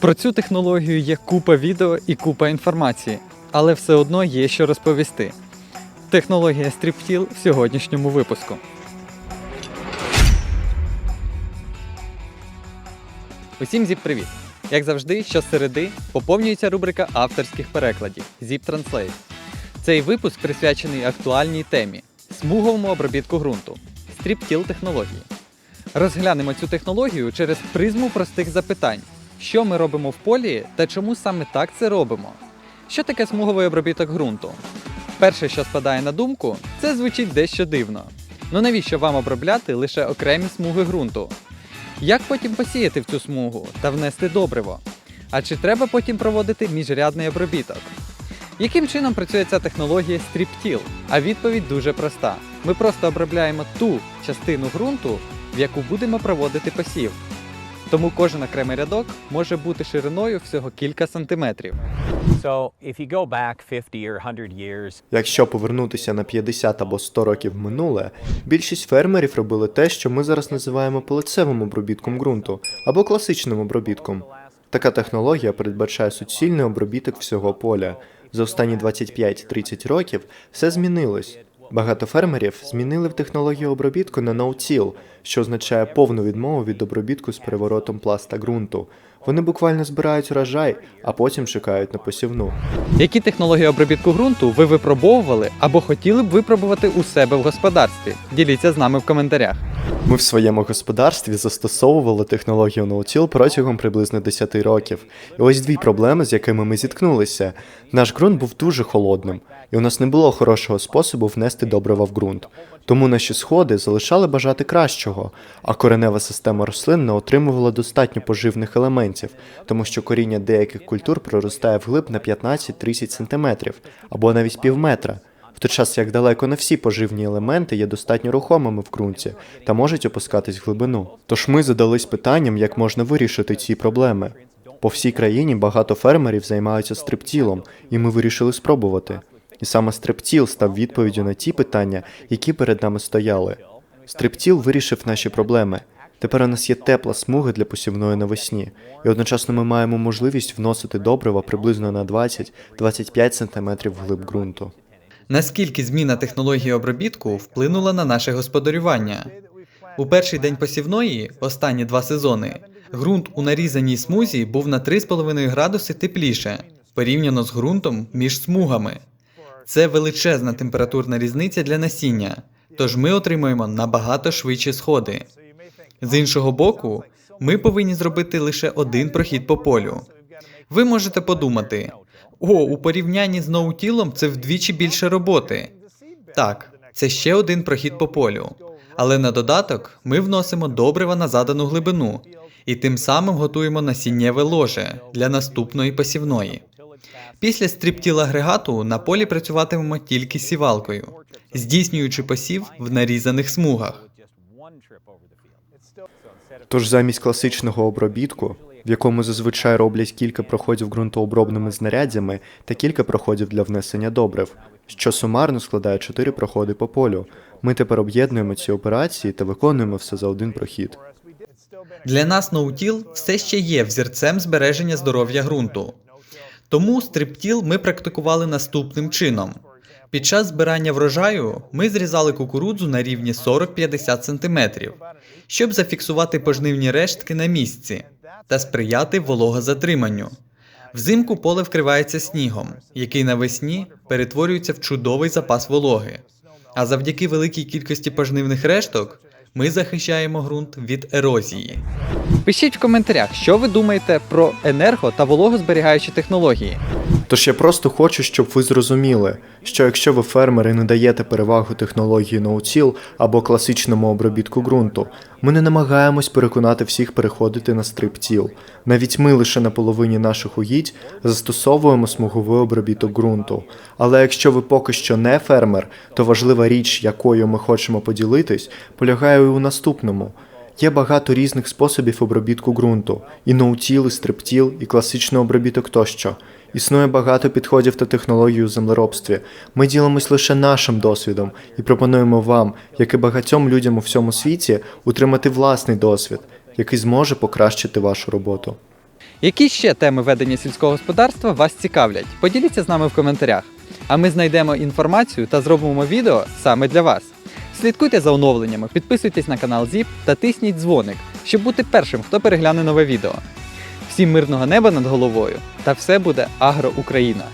Про цю технологію є купа відео і купа інформації, але все одно є що розповісти. Технологія стріптіл в сьогоднішньому випуску. Усім зіп привіт! Як завжди, щосереди поповнюється рубрика авторських перекладів Zip Translate. Цей випуск присвячений актуальній темі смуговому обробітку ґрунту стріптіл технології. Розглянемо цю технологію через призму простих запитань: що ми робимо в полі та чому саме так це робимо? Що таке смуговий обробіток ґрунту? Перше, що спадає на думку, це звучить дещо дивно. Ну навіщо вам обробляти лише окремі смуги ґрунту? Як потім посіяти в цю смугу та внести добриво? А чи треба потім проводити міжрядний обробіток? Яким чином працює ця технологія стріптіл? А відповідь дуже проста: ми просто обробляємо ту частину ґрунту, в яку будемо проводити посів. Тому кожен окремий рядок може бути шириною всього кілька сантиметрів. So if you go back 50 or 100 years, Якщо повернутися на 50 або 100 років минуле, більшість фермерів робили те, що ми зараз називаємо полицевим обробітком ґрунту або класичним обробітком. Така технологія передбачає суцільний обробіток всього поля. За останні 25-30 років все змінилось. Багато фермерів змінили в технологію обробітку на no-till, що означає повну відмову від обробітку з переворотом пласта ґрунту. Вони буквально збирають урожай, а потім чекають на посівну. Які технології обробітку ґрунту ви випробовували або хотіли б випробувати у себе в господарстві? Діліться з нами в коментарях. Ми в своєму господарстві застосовували технологію ноутіл протягом приблизно 10 років. І ось дві проблеми, з якими ми зіткнулися. Наш ґрунт був дуже холодним, і у нас не було хорошого способу внести добрива в ґрунт. Тому наші сходи залишали бажати кращого, а коренева система рослин не отримувала достатньо поживних елементів, тому що коріння деяких культур проростає вглиб на 15-30 см або навіть півметра. В той час як далеко не всі поживні елементи є достатньо рухомими в ґрунті та можуть опускатись в глибину. Тож ми задались питанням, як можна вирішити ці проблеми. По всій країні багато фермерів займаються стриптілом, і ми вирішили спробувати. І саме стриптіл став відповіддю на ті питання, які перед нами стояли. Стриптіл вирішив наші проблеми. Тепер у нас є тепла смуга для посівної навесні, і одночасно ми маємо можливість вносити добрива приблизно на 20-25 см вглиб ґрунту. Наскільки зміна технології обробітку вплинула на наше господарювання? У перший день посівної, останні два сезони, ґрунт у нарізаній смузі був на 3,5 градуси тепліше порівняно з ґрунтом між смугами. Це величезна температурна різниця для насіння, тож ми отримуємо набагато швидші сходи. З іншого боку, ми повинні зробити лише один прохід по полю. Ви можете подумати: о, у порівнянні з ноутілом це вдвічі більше роботи. Так, це ще один прохід по полю. Але на додаток ми вносимо добрива на задану глибину і тим самим готуємо насіннєве ложе для наступної посівної. Після стріптіл агрегату на полі працюватимемо тільки сівалкою, здійснюючи посів в нарізаних смугах. Тож замість класичного обробітку, в якому зазвичай роблять кілька проходів ґрунтообробними знаряддями та кілька проходів для внесення добрив, що сумарно складає 4 проходи по полю, ми тепер об'єднуємо ці операції та виконуємо все за один прохід. Для нас ноутіл все ще є взірцем збереження здоров'я ґрунту. Тому стриптіл ми практикували наступним чином. Під час збирання врожаю ми зрізали кукурудзу на рівні 40-50 см, щоб зафіксувати пожнивні рештки на місці та сприяти вологозатриманню. Взимку поле вкривається снігом, який навесні перетворюється в чудовий запас вологи. А завдяки великій кількості пожнивних решток ми захищаємо ґрунт від ерозії. Пишіть в коментарях, що ви думаєте про енерго та вологозберігаючі технології. Тож я просто хочу, щоб ви зрозуміли, що якщо ви фермери не даєте перевагу технології ноутіл або класичному обробітку ґрунту, ми не намагаємось переконати всіх переходити на стриптіл. Навіть ми лише на половині наших угідь застосовуємо смуговий обробіток ґрунту. Але якщо ви поки що не фермер, то важлива річ, якою ми хочемо поділитись, полягає у наступному. Є багато різних способів обробітку ґрунту: і ноутіл, і стриптіл, і класичний обробіток тощо. Існує багато підходів та технологій у землеробстві. Ми ділимось лише нашим досвідом і пропонуємо вам, як і багатьом людям у всьому світі, утримати власний досвід, який зможе покращити вашу роботу. Які ще теми ведення сільського господарства вас цікавлять? Поділіться з нами в коментарях. А ми знайдемо інформацію та зробимо відео саме для вас. Слідкуйте за оновленнями, підписуйтесь на канал ZIP та тисніть дзвоник, щоб бути першим, хто перегляне нове відео. Всім мирного неба над головою, та все буде Агро Україна!